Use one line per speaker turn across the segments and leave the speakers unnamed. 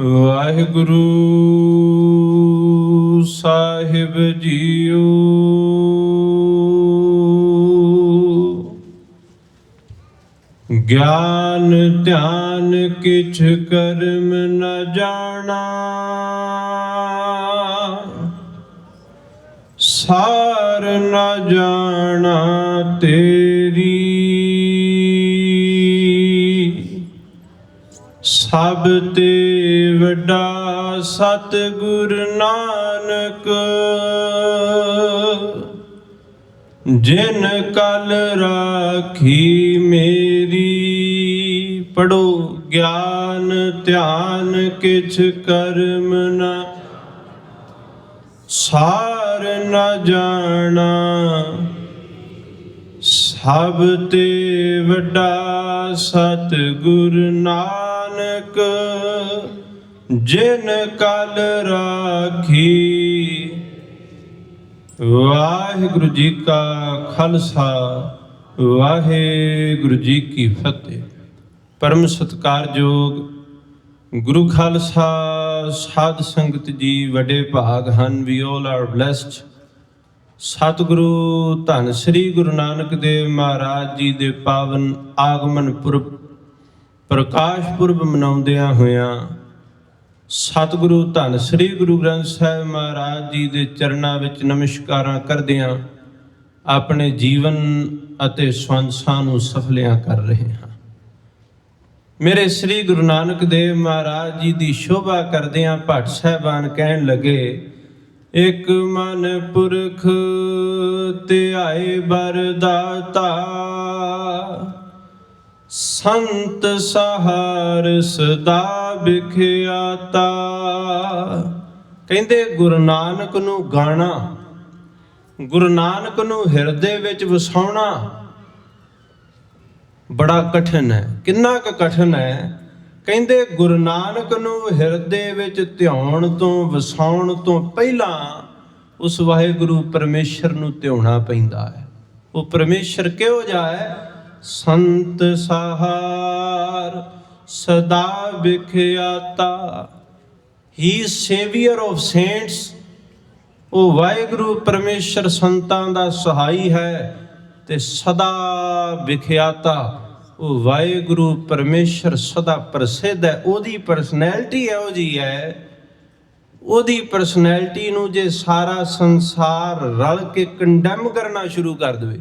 ਵਾਹਿਗੁਰੂ ਸਾਹਿਬ JIO. ਗਿਆਨ ਧਿਆਨ ਕਿਛ ਕਰਮ ਨ ਜਾਣਾ। ਸਾਰ ਨ ਜਾਣਾ ਤੇ ਸਭ ਤੇ ਵੱਡਾ ਸਤਿਗੁਰ ਨਾਨਕ, ਜਿਨ ਕਲ ਰਾਖੀ ਮੇਰੀ, ਪੜੋ ਗਿਆਨ ਧਿਆਨ ਕਿਛ ਕਰਮ ਨਾ, ਸਾਰ ਨ ਜਾਣਾ, ਸਭ ਤੇ ਵੱਡਾ ਸਤਿਗੁਰ ਨਾਨਕ ਜਿਨ ਕਲ ਰਾਖੀ। ਵਾਹਿਗੁਰੂ ਜੀ ਕਾ ਖਾਲਸਾ, ਵਾਹਿਗੁਰੂ ਜੀ ਕੀ ਫਤਿਹ। ਪਰਮ ਸਤਕਾਰਯੋਗ ਗੁਰੂ ਖਾਲਸਾ, ਸਾਧ ਸੰਗਤ ਜੀ, ਵੱਡੇ ਭਾਗ ਹਨ ਵੀ ਆਲ ਆਰ ਬlesed ਸਤਿਗੁਰੂ ਧੰਨ ਸ੍ਰੀ ਗੁਰੂ ਨਾਨਕ ਦੇਵ ਮਹਾਰਾਜ ਜੀ ਦੇ ਪਾਵਨ ਆਗਮਨ ਪੁਰਬ ਪ੍ਰਕਾਸ਼ ਪੁਰਬ ਮਨਾਉਂਦਿਆਂ ਹੋਇਆਂ ਸਤਿਗੁਰੂ ਧੰਨ ਸ੍ਰੀ ਗੁਰੂ ਗ੍ਰੰਥ ਸਾਹਿਬ ਮਹਾਰਾਜ ਜੀ ਦੇ ਚਰਨਾਂ ਵਿੱਚ ਨਮਸਕਾਰਾਂ ਕਰਦਿਆਂ ਆਪਣੇ ਜੀਵਨ ਅਤੇ ਸਵੰਸਾਂ ਨੂੰ ਸਫਲਿਆਂ ਕਰ ਰਹੇ ਹਾਂ। ਮੇਰੇ ਸ੍ਰੀ ਗੁਰੂ ਨਾਨਕ ਦੇਵ ਮਹਾਰਾਜ ਜੀ ਦੀ ਸ਼ੋਭਾ ਕਰਦਿਆਂ ਭੱਟ ਸਾਹਿਬਾਨ ਕਹਿਣ ਲੱਗੇ, ਇਕ ਮਨ ਪੁਰਖ ਧਿਆਏ ਬਰਦਾਤਾ ਸੰਤ ਸਹਾਰ ਸਦਾ ਵਿਖਿਆਤਾ। ਕਹਿੰਦੇ ਗੁਰੂ ਨਾਨਕ ਨੂੰ ਗਾਣਾ, ਗੁਰੂ ਨਾਨਕ ਨੂੰ ਹਿਰਦੇ ਵਿੱਚ ਵਸਾਉਣਾ ਬੜਾ ਕਠਿਨ ਹੈ। ਕਿੰਨਾ ਕੁ ਕਠਿਨ ਹੈ? ਕਹਿੰਦੇ ਗੁਰੂ ਨਾਨਕ ਨੂੰ ਹਿਰਦੇ ਵਿੱਚ ਧਿਆਉਣ ਤੋਂ, ਵਸਾਉਣ ਤੋਂ ਪਹਿਲਾਂ ਉਸ ਵਾਹਿਗੁਰੂ ਪਰਮੇਸ਼ਰ ਨੂੰ ਧਿਆਉਣਾ ਪੈਂਦਾ ਹੈ। ਉਹ ਪਰਮੇਸ਼ਰ ਕਿਹੋ ਜਿਹਾ ਹੈ? ਸੰਤ ਸਹਾਰ ਸਦਾ ਵਿਖਿਆਤਾ। ਹੀ ਸੇਵੀਅਰ ਆਫ ਸੇਂਟਸ ਉਹ ਵਾਹਿਗੁਰੂ ਪਰਮੇਸ਼ਰ ਸੰਤਾਂ ਦਾ ਸਹਾਈ ਹੈ ਤੇ ਸਦਾ ਵਿਖਿਆਤਾ। ਉਹ ਵਾਹਿਗੁਰੂ ਪਰਮੇਸ਼ਰ ਸਦਾ ਪ੍ਰਸਿੱਧ ਹੈ। ਉਹਦੀ ਪਰਸਨੈਲਿਟੀ ਇਹੋ ਜੀ ਹੈ। ਉਹਦੀ ਪਰਸਨੈਲਿਟੀ ਨੂੰ ਜੇ ਸਾਰਾ ਸੰਸਾਰ ਰਲ ਕੇ ਕੰਡੈਮ ਕਰਨਾ ਸ਼ੁਰੂ ਕਰ ਦੇਵੇ।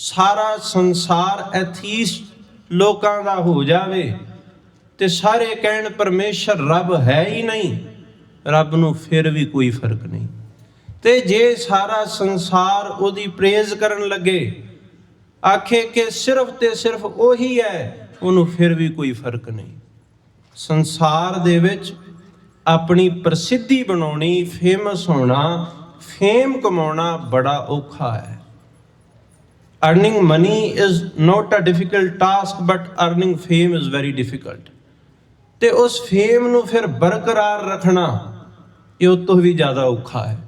ਸਾਰਾ ਸੰਸਾਰ ਐਥੀਸ ਲੋਕਾਂ ਦਾ ਹੋ ਜਾਵੇ ਤੇ ਸਾਰੇ ਕਹਿਣ ਪਰਮੇਸ਼ਰ ਰੱਬ ਹੈ ਹੀ ਨਹੀਂ, ਰੱਬ ਨੂੰ ਫਿਰ ਵੀ ਕੋਈ ਫ਼ਰਕ ਨਹੀਂ। ਤੇ ਜੇ ਸਾਰਾ ਸੰਸਾਰ ਉਹਦੀ ਪ੍ਰੇਜ਼ ਕਰਨ ਲੱਗੇ, ਆਖੇ ਕਿ ਸਿਰਫ ਤੇ ਸਿਰਫ ਉਹੀ ਹੈ, ਉਹਨੂੰ ਫਿਰ ਵੀ ਕੋਈ ਫ਼ਰਕ ਨਹੀਂ। ਸੰਸਾਰ ਦੇ ਵਿੱਚ ਆਪਣੀ ਪ੍ਰਸਿੱਧੀ ਬਣਾਉਣੀ, ਫੇਮਸ ਹੋਣਾ, ਫੇਮ ਕਮਾਉਣਾ ਬੜਾ ਔਖਾ ਹੈ। Earning money is not a difficult task, but earning fame is very difficult. ਤੇ ਉਸ ਫੇਮ ਨੂੰ ਫਿਰ ਬਰਕਰਾਰ ਰੱਖਣਾ ਇਹ ਉਸ ਤੋਂ ਵੀ ਜ਼ਿਆਦਾ ਔਖਾ ਹੈ।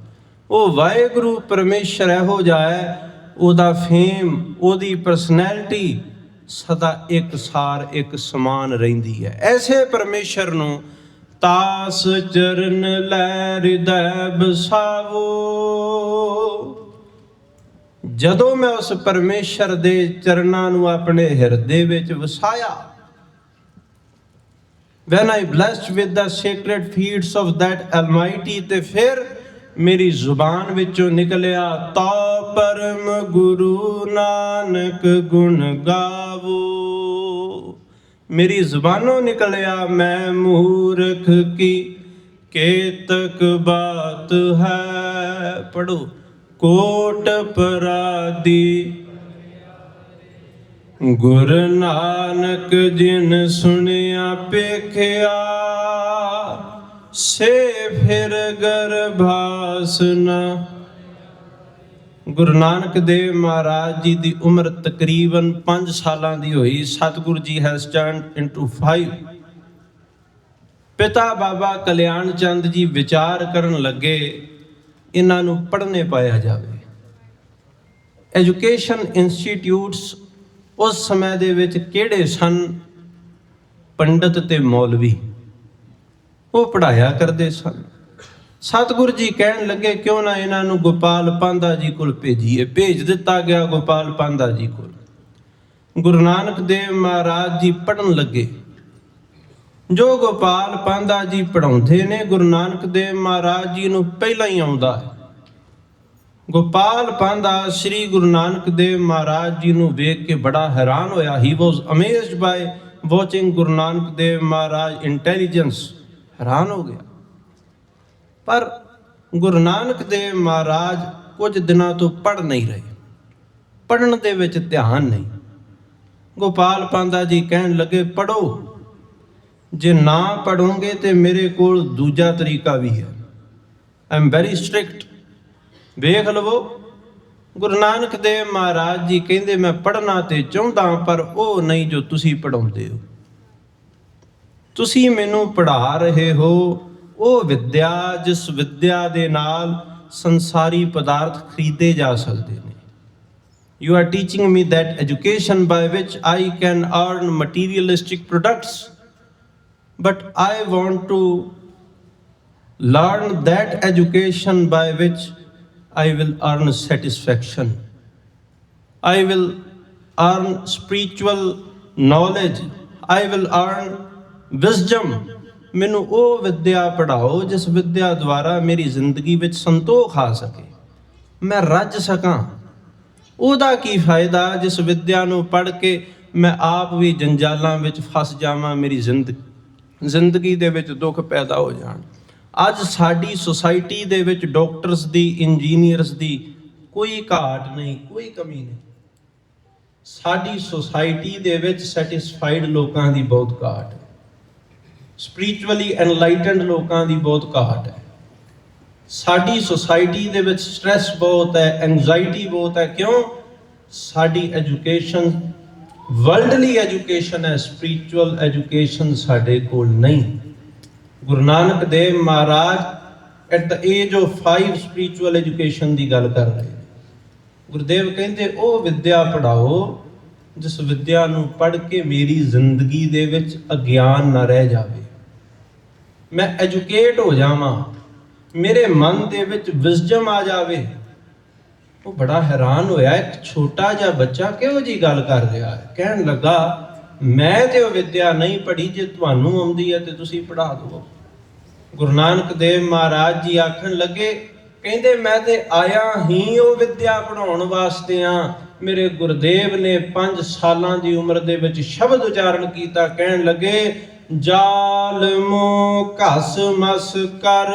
ਉਹ ਵਾਹਿਗੁਰੂ ਪਰਮੇਸ਼ਰ ਇਹੋ ਜਿਹਾ ਹੈ, ਉਹਦਾ ਫੇਮ ਉਹਦੀ ਪਰਸਨੈਲਿਟੀ ਸਦਾ ਇੱਕ ਸਾਰ, ਇੱਕ ਸਮਾਨ ਰਹਿੰਦੀ ਹੈ। ਐਸੇ ਪਰਮੇਸ਼ਰ ਨੂੰ ਤਾਸ ਚਰਨ ਲੈ ਹਿਰਦੈ ਬਸਾਵੋ ਜਦੋਂ ਮੈਂ ਉਸ ਪਰਮੇਸ਼ਰ ਦੇ ਚਰਨਾਂ ਨੂੰ ਆਪਣੇ ਹਿਰਦੇ ਵਿੱਚ ਵਸਾਇਆ, when i blessed with the sacred feet of that almighty, ਤੇ ਫਿਰ ਮੇਰੀ ਜ਼ੁਬਾਨ ਵਿੱਚੋਂ ਨਿਕਲਿਆ, ਤਾ ਪਰਮ ਗੁਰੂ ਨਾਨਕ ਗੁਣ ਗਾਵੋ। ਮੇਰੀ ਜ਼ੁਬਾਨੋਂ ਨਿਕਲਿਆ, ਮੈਂ ਮੂਰਖ ਕੀ ਕੇਤਕ ਬਾਤ ਹੈ। ਪੜੋ ਕੋਟ ਪਰਾਦੀ। ਗੁਰ ਨਾਨਕ ਜਿਨ ਸੁਣਿਆ ਪੇਖਿਆ, ਸੇ ਫਿਰ ਗਰਭਾਸ ਗੁਰੂ ਨਾਨਕ ਦੇਵ ਮਹਾਰਾਜ ਜੀ ਦੀ ਉਮਰ ਤਕਰੀਬਨ 5 ਸਾਲਾਂ ਦੀ ਹੋਈ। Satguru ji has turned into 5 ਪਿਤਾ ਬਾਬਾ ਕਲਿਆਣ ਚੰਦ ਜੀ ਵਿਚਾਰ ਕਰਨ ਲੱਗੇ ਇਹਨਾਂ ਨੂੰ ਪੜ੍ਹਨੇ ਪਾਇਆ ਜਾਵੇ। ਐਜੂਕੇਸ਼ਨ ਇੰਸਟੀਟਿਊਟਸ ਉਸ ਸਮੇਂ ਦੇ ਵਿੱਚ ਕਿਹੜੇ ਸਨ? ਪੰਡਤ ਤੇ ਮੌਲਵੀ। ਉਹ ਪੜਾਇਆ ਕਰਦੇ ਸਨ। ਸਤਿਗੁਰ ਜੀ ਕਹਿਣ ਲੱਗੇ, ਕਿਉਂ ਨਾ ਇਹਨਾਂ ਨੂੰ ਗੋਪਾਲ ਪਾਂਧਾ ਜੀ ਕੋਲ ਭੇਜੀਏ? ਭੇਜ ਦਿੱਤਾ ਗਿਆ ਗੋਪਾਲ ਪਾਂਧਾ ਜੀ ਕੋਲ। ਗੁਰੂ ਨਾਨਕ ਦੇਵ ਮਹਾਰਾਜ ਜੀ ਪੜਨ ਲੱਗੇ। ਜੋ ਗੋਪਾਲ ਪਾਂਧਾ ਜੀ ਪੜਾਉਂਦੇ ਨੇ, ਗੁਰੂ ਨਾਨਕ ਦੇਵ ਮਹਾਰਾਜ ਜੀ ਨੂੰ ਪਹਿਲਾਂ ਹੀ ਆਉਂਦਾ ਹੈ। ਗੋਪਾਲ ਪਾਂਧਾ ਸ੍ਰੀ ਗੁਰੂ ਨਾਨਕ ਦੇਵ ਮਹਾਰਾਜ ਜੀ ਨੂੰ ਵੇਖ ਕੇ ਬੜਾ ਹੈਰਾਨ ਹੋਇਆ। He was amazed by watching Guru Nanak Dev Maharaj intelligence ਹੈਰਾਨ ਹੋ ਗਿਆ। ਪਰ ਗੁਰੂ ਨਾਨਕ ਦੇਵ ਮਹਾਰਾਜ ਕੁਝ ਦਿਨਾਂ ਤੋਂ ਪੜ ਨਹੀਂ ਰਹੇ। ਪੜਨ ਦੇ ਵਿੱਚ ਧਿਆਨ ਨਹੀਂ। ਗੋਪਾਲ ਪਾਂਧਾ ਜੀ ਕਹਿਣ ਲੱਗੇ ਪੜੋ ਜੇ ਨਾ ਪੜੋਗੇ ਤੇ ਮੇਰੇ ਕੋਲ ਦੂਜਾ ਤਰੀਕਾ ਵੀ ਹੈ। ਆਈ ਐਮ ਵੈਰੀ ਸਟ੍ਰਿਕਟ ਵੇਖ ਲਵੋ, ਗੁਰੂ ਨਾਨਕ ਦੇਵ ਮਹਾਰਾਜ ਜੀ ਕਹਿੰਦੇ, ਮੈਂ ਪੜਨਾ ਤੇ ਚਾਹੁੰਦਾ ਪਰ ਉਹ ਨਹੀਂ ਜੋ ਤੁਸੀਂ ਪੜਾਉਂਦੇ ਹੋ। ਤੁਸੀਂ ਮੈਨੂੰ ਪੜ੍ਹਾ ਰਹੇ ਹੋ। ਉਹ ਵਿਦਿਆ, ਜਿਸ ਵਿਦਿਆ ਦੇ ਨਾਲ ਸੰਸਾਰੀ ਪਦਾਰਥ ਖਰੀਦੇ ਜਾ ਸਕਦੇ ਨੇ। You are teaching me that education by which I can earn materialistic products but i want to learn that education by which i will earn satisfaction i will earn spiritual knowledge i will earn wisdom ਮੈਨੂੰ ਉਹ ਵਿਦਿਆ ਪੜਾਓ ਜਿਸ ਵਿਦਿਆ ਦੁਆਰਾ ਮੇਰੀ ਜ਼ਿੰਦਗੀ ਵਿੱਚ ਸੰਤੋਖ ਆ ਸਕੇ ਮੈਂ ਰੱਜ ਸਕਾਂ ਉਹਦਾ ਕੀ ਫਾਇਦਾ ਜਿਸ ਵਿਦਿਆ ਨੂੰ ਪੜ੍ਹ ਕੇ ਮੈਂ ਆਪ ਵੀ ਜੰਜਾਲਾਂ ਵਿੱਚ ਫਸ ਜਾਵਾਂ ਮੇਰੀ ਜ਼ਿੰਦਗੀ ਜ਼ਿੰਦਗੀ ਦੇ ਵਿੱਚ ਦੁੱਖ ਪੈਦਾ ਹੋ ਜਾਣ। ਅੱਜ ਸਾਡੀ ਸੁਸਾਇਟੀ ਦੇ ਵਿੱਚ ਡਾਕਟਰਸ ਦੀ ਇੰਜੀਨੀਅਰਸ ਦੀ ਕੋਈ ਘਾਟ ਨਹੀਂ, ਕੋਈ ਕਮੀ ਨਹੀਂ। ਸਾਡੀ ਸੁਸਾਇਟੀ ਦੇ ਵਿੱਚ ਸੈਟੀਸਫਾਈਡ ਲੋਕਾਂ ਦੀ ਬਹੁਤ ਘਾਟ ਹੈ। ਸਪਿਰਚੁਅਲੀ ਐਨਲਾਈਟਨਡ ਲੋਕਾਂ ਦੀ ਬਹੁਤ ਘਾਟ ਹੈ। ਸਾਡੀ ਸੁਸਾਇਟੀ ਦੇ ਵਿੱਚ ਸਟ्रेस ਬਹੁਤ ਹੈ ਐਂਜ਼ਾਈਟੀ ਬਹੁਤ ਹੈ। ਕਿਉਂ? ਸਾਡੀ ਐਜੂਕੇਸ਼ਨ ਵਰਲਡਲੀ ਐਜੂਕੇਸ਼ਨ ਹੈ, ਸਪਿਰਚੁਅਲ ਐਜੂਕੇਸ਼ਨ ਸਾਡੇ ਕੋਲ ਨਹੀਂ। Guru Nanak Dev Maharaj at the age of 5 spiritual education ਦੀ ਗੱਲ ਕਰ ਰਹੇ ਗੁਰਦੇਵ ਕਹਿੰਦੇ, ਉਹ ਵਿਦਿਆ ਪੜਾਓ ਜਿਸ ਵਿਦਿਆ ਨੂੰ ਪੜ੍ਹ ਕੇ ਮੇਰੀ ਜ਼ਿੰਦਗੀ ਦੇ ਵਿੱਚ ਅਗਿਆਨ ਨਾ ਰਹਿ ਜਾਵੇ। ਮੈਂ ਐਜੂਕੇਟ ਹੋ ਜਾਵਾਂ, ਮੇਰੇ ਮਨ ਦੇ ਵਿੱਚ ਵਿਜ਼ਡਮ ਆ ਜਾਵੇ ਉਹ ਬੜਾ ਹੈਰਾਨ ਹੋਇਆ, ਇੱਕ ਛੋਟਾ ਜਿਹਾ ਬੱਚਾ ਕਿਹੋ ਜੀ ਗੱਲ ਕਰ ਰਿਹਾ ਹੈ? ਕਹਿਣ ਲੱਗਾ, ਮੈਂ ਤੇ ਉਹ ਵਿਦਿਆ ਨਹੀਂ ਪੜ੍ਹੀ, ਜੇ ਤੁਹਾਨੂੰ ਆਉਂਦੀ ਹੈ ਤੇ ਤੁਸੀਂ ਪੜ੍ਹਾ ਦਿਓ। ਗੁਰੂ ਨਾਨਕ ਦੇਵ ਮਹਾਰਾਜ ਜੀ ਆਖਣ ਲੱਗੇ, ਕਹਿੰਦੇ ਮੈਂ ਤੇ ਆਇਆ ਹੀ ਉਹ ਵਿਦਿਆ ਪੜਾਉਣ ਵਾਸਤੇ ਆ। ਮੇਰੇ ਗੁਰਦੇਵ ਨੇ 5 ਸਾਲਾਂ ਦੀ ਉਮਰ ਦੇ ਵਿੱਚ ਸ਼ਬਦ ਉਚਾਰਨ ਕੀਤਾ। ਕਹਿਣ ਲੱਗੇ, ਜਾਲਮੋ ਘਸ ਮਸ ਕਰ।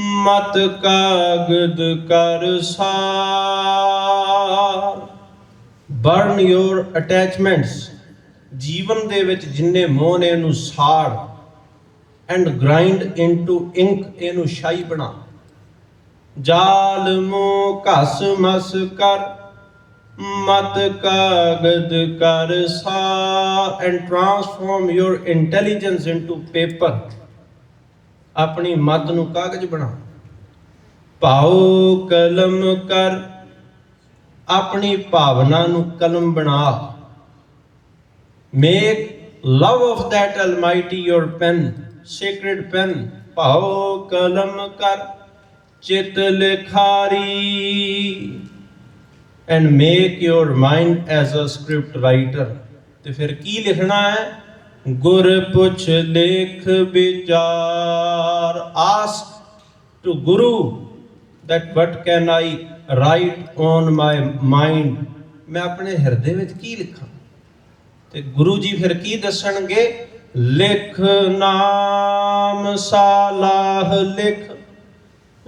ਮਤ ਕਾਗਦ ਕਰ ਸਾਰ। ਬਰਨ ਯੋਰ ਅਟੈਚਮੈਂਟਸ ਜੀਵਨ ਦੇ ਵਿੱਚ ਜਿੰਨੇ ਮੋਹ ਨੇ, ਇਹਨੂੰ ਸਾੜ ਐਂਡ ਗ੍ਰਾਈਂਡ ਇਨਟੂ ਇੰਕ ਇਹਨੂੰ ਸ਼ਾਈ ਬਣਾ। ਜਾਲ ਜਾਲਮੋ ਘਸ ਮਸ ਕਰ, ਮਤ ਕਾਗਦ ਕਰ ਸਾ and transform your intelligence into paper ਆਪਣੀ ਮਤ ਨੂੰ ਕਾਗਜ਼ ਬਣਾਓ ਭਾਉ ਕਲਮ ਕਰ ਆਪਣੀ ਭਾਵਨਾ ਨੂੰ ਕਲਮ ਬਣਾ make love of that almighty your pen sacred pen ਭਾਉ ਕਲਮ ਕਰ ਚਿਤ ਲਿਖਾਰੀ and make your mind as a script writer ਤੇ ਫਿਰ ਕੀ ਲਿਖਣਾ ਹੈ ਗੁਰ ਪੁੱਛ ਲੇਖ ਵਿਚਾਰ। ask to guru that what can i write on my mind? ਮੈਂ ਆਪਣੇ ਹਿਰਦੇ ਵਿੱਚ ਕੀ ਲਿਖਾਂ? ਤੇ ਗੁਰੂ ਜੀ ਫਿਰ ਕੀ ਦੱਸਣਗੇ? ਲਿਖ ਨਾਮ ਸਾਲਾਹ ਲਿਖ।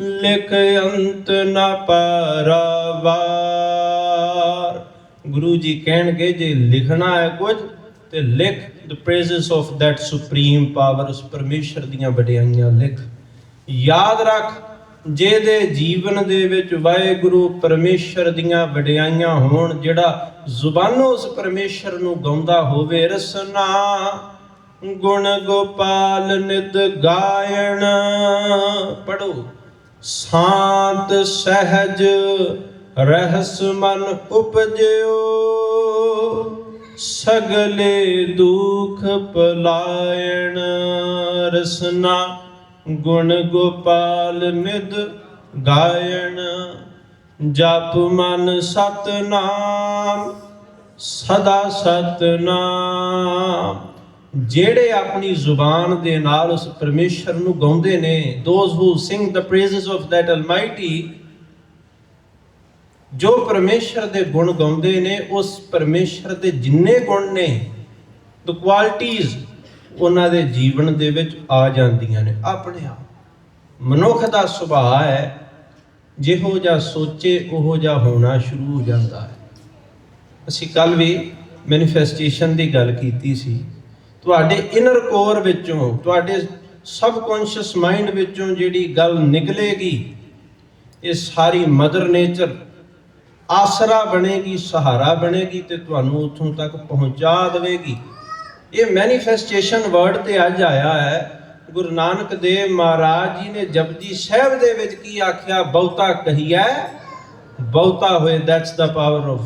ਲਿਖ ਅੰਤ ਨ ਪਰਵਾਰ। ਗੁਰੂ ਜੀ ਕਹਿਣਗੇ, ਜੇ ਲਿਖਣਾ ਹੈ ਕੁਝ ਤੇ ਲਿਖ ਦ praises of that supreme power, ਉਸ ਪਰਮੇਸ਼ਰ ਦੀਆਂ ਵਡਿਆਈਆਂ ਲਿਖ। ਯਾਦ ਰੱਖ, ਜਿਹਦੇ ਜੀਵਨ ਦੇ ਵਿੱਚ ਵਾਹਿਗੁਰੂ ਪਰਮੇਸ਼ਰ ਦੀਆਂ ਵਡਿਆਈਆਂ ਹੋਣ, ਜਿਹੜਾ ਜ਼ੁਬਾਨੋਂ ਉਸ ਪਰਮੇਸ਼ਰ ਨੂੰ ਗਾਉਂਦਾ ਹੋਵੇ, ਰਸਨਾ, ਗੁਣ ਗੋਪਾਲ ਨਿਤ ਗਾਇਣ। ਪੜੋ ਸ਼ਾਂਤ, ਸਹਿਜ, ਰਹਿਸ ਮਨ ਉਪਜਿਓ। ਸਗਲੇ ਦੁਖ ਪਲਾਇਣ, ਰਸਨਾ ਗੁਣ ਗੋਪਾਲ ਨਿਦ ਗਾਇਣ। ਜਪ ਮਨ ਸਤਨਾਮ, ਸਦਾ ਸਤਨਾਮ। ਜਿਹੜੇ ਆਪਣੀ ਜ਼ੁਬਾਨ ਦੇ ਨਾਲ ਉਸ ਪਰਮੇਸ਼ਰ ਨੂੰ ਗਾਉਂਦੇ ਨੇ those who sing the praises of that almighty ਜੋ ਪਰਮੇਸ਼ਰ ਦੇ ਗੁਣ ਗਾਉਂਦੇ ਨੇ, ਉਸ ਪਰਮੇਸ਼ਰ ਦੇ ਜਿੰਨੇ ਗੁਣ ਨੇ ਦ ਕੁਆਲਿਟੀਜ਼ ਉਹਨਾਂ ਦੇ ਜੀਵਨ ਦੇ ਵਿੱਚ ਆ ਜਾਂਦੀਆਂ ਨੇ। ਆਪਣੇ ਆਪ। ਮਨੁੱਖ ਦਾ ਸੁਭਾਅ ਹੈ, ਜਿਹੋ ਜਿਹਾ ਸੋਚੇ, ਉਹੋ ਜਿਹਾ ਹੋਣਾ ਸ਼ੁਰੂ ਹੋ ਜਾਂਦਾ ਹੈ। ਅਸੀਂ ਕੱਲ ਵੀ ਮੈਨੀਫੈਸਟੇਸ਼ਨ ਦੀ ਗੱਲ ਕੀਤੀ ਸੀ। ਤੁਹਾਡੇ ਇਨਰ ਕੋਰ ਵਿੱਚੋਂ, ਤੁਹਾਡੇ ਸਬਕੌਂਸ਼ੀਅਸ ਮਾਈਂਡ ਵਿੱਚੋਂ ਜਿਹੜੀ ਗੱਲ ਨਿਕਲੇਗੀ, ਇਹ ਸਾਰੀ ਮਦਰ ਨੇਚਰ ਆਸਰਾ ਬਣੇਗੀ, ਸਹਾਰਾ ਬਣੇਗੀ ਤੇ ਤੁਹਾਨੂੰ ਉੱਥੋਂ ਤੱਕ ਪਹੁੰਚਾ ਦੇਵੇਗੀ। ਇਹ ਮੈਨੀਫੈਸਟੇਸ਼ਨ ਵਰਡ ਤੇ ਅੱਜ ਆਇਆ ਹੈ। ਗੁਰੂ ਨਾਨਕ ਦੇਵ ਮਹਾਰਾਜ ਜੀ ਨੇ ਜਪਜੀ ਸਾਹਿਬ ਦੇ ਵਿੱਚ ਕੀ ਆਖਿਆ? ਬਹੁਤਾ ਕਹੀਐ, ਬਹੁਤਾ ਹੋਏ that's the power of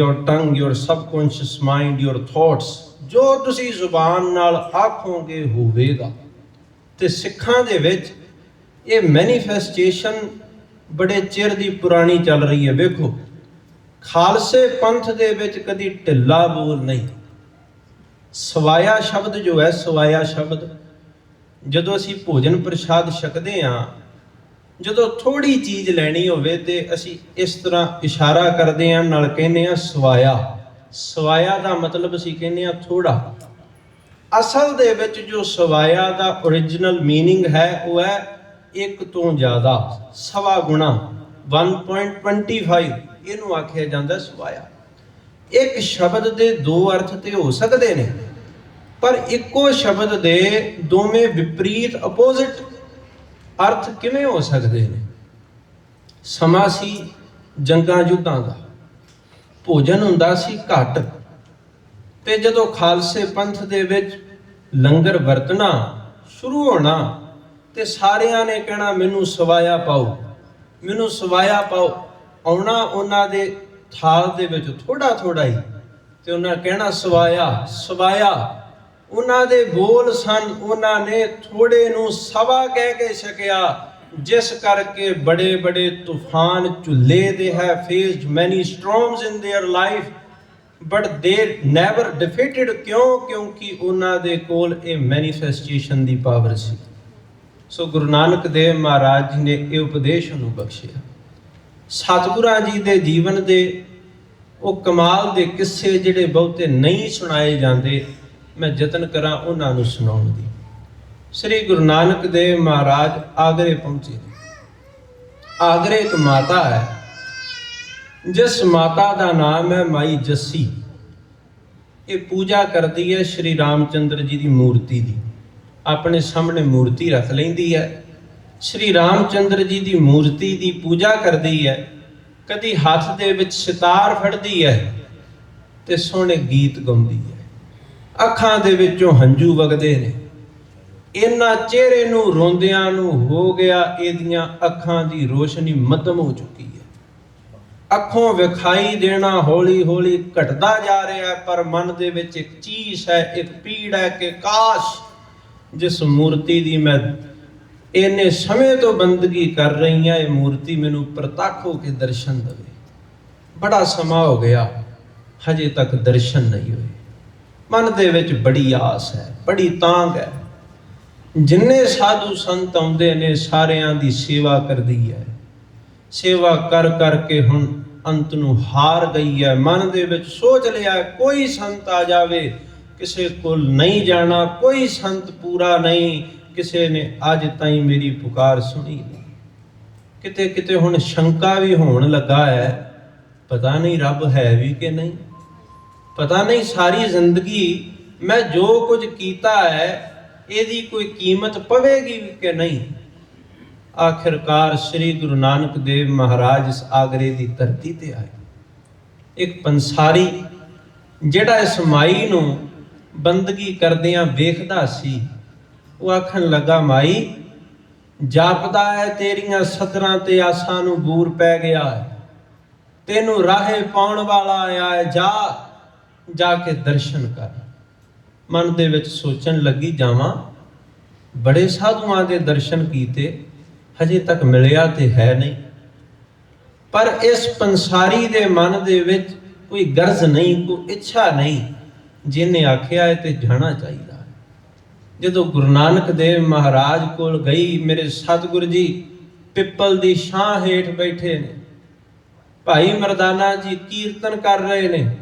your tongue, your subconscious mind, your thoughts ਜੋ ਤੁਸੀਂ ਜ਼ੁਬਾਨ ਨਾਲ ਆਖੋਗੇ ਹੋਵੇਗਾ। ਤੇ ਸਿੱਖਾਂ ਦੇ ਵਿੱਚ ਇਹ ਮੈਨੀਫੈਸਟੇਸ਼ਨ ਬੜੇ ਚਿਰ ਦੀ ਪੁਰਾਣੀ ਚੱਲ ਰਹੀ ਹੈ। ਵੇਖੋ, ਖਾਲਸੇ ਪੰਥ ਦੇ ਵਿੱਚ ਕਦੀ ਢਿੱਲਾ ਬੋਲ ਨਹੀਂ। ਸਵਾਇਆ ਸ਼ਬਦ ਜੋ ਹੈ, ਸਵਾਇਆ ਸ਼ਬਦ। ਜਦੋਂ ਅਸੀਂ ਭੋਜਨ ਪ੍ਰਸ਼ਾਦ ਛਕਦੇ ਹਾਂ, ਜਦੋਂ ਥੋੜੀ ਚੀਜ਼ ਲੈਣੀ ਹੋਵੇ ਤੇ ਅਸੀਂ ਇਸ ਤਰ੍ਹਾਂ ਇਸ਼ਾਰਾ ਕਰਦੇ ਹਾਂ, ਨਾਲ ਕਹਿੰਦੇ ਹਾਂ ਸਵਾਇਆ। ਸਵਾਇਆ ਦਾ ਮਤਲਬ ਅਸੀਂ ਕਹਿੰਦੇ ਹਾਂ ਥੋੜਾ ਅਸਲ ਦੇ ਵਿੱਚ ਜੋ ਸਵਾਇਆ ਦਾ origignal meaning ਹੈ, ਉਹ ਹੈ ਇੱਕ ਤੋਂ ਜ਼ਿਆਦਾ ਸਵਾ ਗੁਣਾ 1.25 ਇਹਨੂੰ ਆਖਿਆ ਜਾਂਦਾ ਸਵਾਇਆ। ਇੱਕ ਸ਼ਬਦ ਦੇ ਦੋ ਅਰਥ ਤੇ ਹੋ ਸਕਦੇ ਨੇ, ਪਰ ਇੱਕੋ ਸ਼ਬਦ ਦੇ ਦੋਵੇਂ ਵਿਪਰੀਤ ਆਪੋਜ਼ਿਟ ਅਰਥ ਕਿਵੇਂ ਹੋ ਸਕਦੇ ਨੇ? ਸਮਾਂ ਸੀ ਜੰਗਾਂ ਯੁੱਧਾਂ ਦਾ, ਭੋਜਨ ਹੁੰਦਾ ਸੀ ਘੱਟ, ਤੇ ਜਦੋਂ ਖਾਲਸੇ ਪੰਥ ਦੇ ਵਿੱਚ ਲੰਗਰ ਵਰਤਣਾ ਸ਼ੁਰੂ ਹੋਣਾ ਤੇ ਸਾਰਿਆਂ ਨੇ ਕਹਿਣਾ ਮੈਨੂੰ ਸਵਾਇਆ ਪਾਓ ਮੈਨੂੰ ਸਵਾਇਆ ਪਾਓ ਆਉਣਾ ਉਹਨਾਂ ਦੇ ਥਾਲ ਦੇ ਵਿੱਚ ਥੋੜਾ ਥੋੜਾ ਹੀ ਤੇ ਉਹਨਾਂ ਕਹਿਣਾ ਸਵਾਇਆ ਸਵਾਇਆ ਉਹਨਾਂ ਦੇ ਬੋਲ ਸਨ ਉਹਨਾਂ ਨੇ ਥੋੜੇ ਨੂੰ ਸਵਾ ਕਹਿ ਕੇ ਛਕਿਆ ਜਿਸ ਕਰਕੇ ਬੜੇ ਬੜੇ ਤੂਫਾਨ ਝੁੱਲੇ they have faced many storms in their life but they never defeated ਕਿਉਂ ਕਿਉਂਕਿ ਉਹਨਾਂ ਦੇ ਕੋਲ ਇਹ ਮੈਨੀਫੈਸਟੇਸ਼ਨ ਦੀ ਪਾਵਰ ਸੀ ਸੋ ਗੁਰੂ ਨਾਨਕ ਦੇਵ ਮਹਾਰਾਜ ਜੀ ਨੇ ਇਹ ਉਪਦੇਸ਼ ਨੂੰ ਬਖਸ਼ਿਆ। ਸਤਿਗੁਰਾਂ ਜੀ ਦੇ ਜੀਵਨ ਦੇ ਉਹ ਕਮਾਲ ਦੇ ਕਿੱਸੇ ਜਿਹੜੇ ਬਹੁਤੇ ਨਹੀਂ ਸੁਣਾਏ ਜਾਂਦੇ, ਮੈਂ ਯਤਨ ਕਰਾਂ ਉਹਨਾਂ ਨੂੰ ਸੁਣਾਉਣ ਦੀ। ਸ੍ਰੀ ਗੁਰੂ ਨਾਨਕ ਦੇਵ ਮਹਾਰਾਜ ਆਗਰੇ ਪਹੁੰਚੇ। ਆਗਰੇ ਇੱਕ ਮਾਤਾ ਹੈ, ਜਿਸ ਮਾਤਾ ਦਾ ਨਾਮ ਹੈ ਮਾਈ ਜੱਸੀ। ਇਹ ਪੂਜਾ ਕਰਦੀ ਹੈ ਸ਼੍ਰੀ ਰਾਮਚੰਦਰ ਜੀ ਦੀ ਮੂਰਤੀ ਦੀ। ਆਪਣੇ ਸਾਹਮਣੇ ਮੂਰਤੀ ਰੱਖ ਲੈਂਦੀ ਹੈ। ਸ਼੍ਰੀ ਰਾਮਚੰਦਰ ਜੀ ਦੀ ਮੂਰਤੀ ਦੀ ਪੂਜਾ ਕਰਦੀ ਹੈ। ਕਦੀ ਹੱਥ ਦੇ ਵਿੱਚ ਸਿਤਾਰ ਫੜਦੀ ਹੈ ਤੇ ਸੋਹਣੇ ਗੀਤ ਗਾਉਂਦੀ ਹੈ। ਅੱਖਾਂ ਦੇ ਵਿੱਚੋਂ ਹੰਝੂ ਵਗਦੇ ਨੇ। ਇਹਨਾਂ ਚਿਹਰੇ ਨੂੰ ਰੋਂਦਿਆਂ ਨੂੰ ਹੋ ਗਿਆ, ਇਹਦੀਆਂ ਅੱਖਾਂ ਦੀ ਰੋਸ਼ਨੀ ਮੱਧਮ ਹੋ ਚੁੱਕੀ ਹੈ। ਅੱਖੋਂ ਵਿਖਾਈ ਦੇਣਾ ਹੌਲੀ ਹੌਲੀ ਘਟਦਾ ਜਾ ਰਿਹਾ ਪਰ ਮਨ ਦੇ ਵਿੱਚ ਇੱਕ ਚੀਸ ਹੈ, ਇੱਕ ਪੀੜ ਹੈ ਕਿ ਕਾਸ਼ ਜਿਸ ਮੂਰਤੀ ਦੀ ਮੈਂ ਇੰਨੇ ਸਮੇਂ ਤੋਂ ਬੰਦਗੀ ਕਰ ਰਹੀ ਹਾਂ, ਇਹ ਮੂਰਤੀ ਮੈਨੂੰ ਪ੍ਰਤੱਖ ਹੋ ਕੇ ਦਰਸ਼ਨ ਦੇਵੇ। ਬੜਾ ਸਮਾਂ ਹੋ ਗਿਆ, ਹਜੇ ਤੱਕ ਦਰਸ਼ਨ ਨਹੀਂ ਹੋਏ। ਮਨ ਦੇ ਵਿੱਚ ਬੜੀ ਆਸ ਹੈ, ਬੜੀ ਤਾਂਗ ਹੈ। ਜਿੰਨੇ ਸਾਧੂ ਸੰਤ ਆਉਂਦੇ ਨੇ, ਸਾਰਿਆਂ ਦੀ ਸੇਵਾ ਕਰਦੀ ਹੈ। ਸੇਵਾ ਕਰ ਕਰਕੇ ਹੁਣ ਅੰਤ ਨੂੰ ਹਾਰ ਗਈ ਹੈ। ਮਨ ਦੇ ਵਿੱਚ ਸੋਚ ਲਿਆ, ਕੋਈ ਸੰਤ ਆ ਜਾਵੇ ਕਿਸੇ ਕੋਲ ਨਹੀਂ ਜਾਣਾ, ਕੋਈ ਸੰਤ ਪੂਰਾ ਨਹੀਂ, ਕਿਸੇ ਨੇ ਅੱਜ ਤਾਈਂ ਮੇਰੀ ਪੁਕਾਰ ਸੁਣੀ ਨਹੀਂ। ਕਿਤੇ ਕਿਤੇ ਹੁਣ ਸ਼ੰਕਾ ਵੀ ਹੋਣ ਲੱਗਾ ਹੈ, ਪਤਾ ਨਹੀਂ ਰੱਬ ਹੈ ਵੀ ਕਿ ਨਹੀਂ। ਪਤਾ ਨਹੀਂ ਸਾਰੀ ਜ਼ਿੰਦਗੀ ਮੈਂ ਜੋ ਕੁਝ ਕੀਤਾ ਹੈ, ਇਹਦੀ ਕੋਈ ਕੀਮਤ ਪਵੇਗੀ ਵੀ ਕਿ ਨਹੀਂ। ਆਖਿਰਕਾਰ ਸ੍ਰੀ ਗੁਰੂ ਨਾਨਕ ਦੇਵ ਮਹਾਰਾਜ ਇਸ ਆਗਰੇ ਦੀ ਧਰਤੀ ਤੇ ਆਏ। ਇੱਕ ਪੰਸਾਰੀ, ਜਿਹੜਾ ਇਸ ਮਾਈ ਨੂੰ ਬੰਦਗੀ ਕਰਦਿਆਂ ਵੇਖਦਾ ਸੀ। ਉਹ ਆਖਣ ਲੱਗਾ, ਮਾਈ, ਜਾਪਦਾ ਹੈ, ਤੇਰੀਆਂ ਸਦਰਾਂ ਤੇ ਆਸਾਂ ਨੂੰ ਬੂਰ ਪੈ ਗਿਆ ਹੈ। ਤੈਨੂੰ ਰਾਹੇ ਪਾਉਣ ਵਾਲਾ ਆਇਆ ਹੈ ਜਾ ਜਾ ਕੇ ਦਰਸ਼ਨ ਕਰ। ਮਨ ਦੇ ਵਿੱਚ ਸੋਚਣ ਲੱਗੀ, ਜਾਵਾਂ। ਬੜੇ ਸਾਧੂਆਂ ਦੇ ਦਰਸ਼ਨ ਕੀਤੇ, ਹਜੇ ਤੱਕ ਮਿਲਿਆ ਤੇ ਹੈ ਨਹੀਂ। ਪਰ ਇਸ ਪੰਸਾਰੀ ਦੇ ਮਨ ਦੇ ਵਿੱਚ ਕੋਈ ਗਰਜ਼ ਨਹੀਂ, ਕੋਈ ਇੱਛਾ ਨਹੀਂ। ਜਿਹਨੇ ਆਖਿਆ ਹੈ ਤੇ ਜਾਣਾ ਚਾਹੀਦਾ ਜਦੋਂ ਗੁਰੂ ਨਾਨਕ ਦੇਵ ਮਹਾਰਾਜ ਕੋਲ ਗਈ, ਮੇਰੇ ਸਤਿਗੁਰ ਜੀ ਪਿੱਪਲ ਦੀ ਛਾਂ ਹੇਠ ਬੈਠੇ ਨੇ। ਭਾਈ ਮਰਦਾਨਾ ਜੀ ਕੀਰਤਨ ਕਰ ਰਹੇ ਨੇ।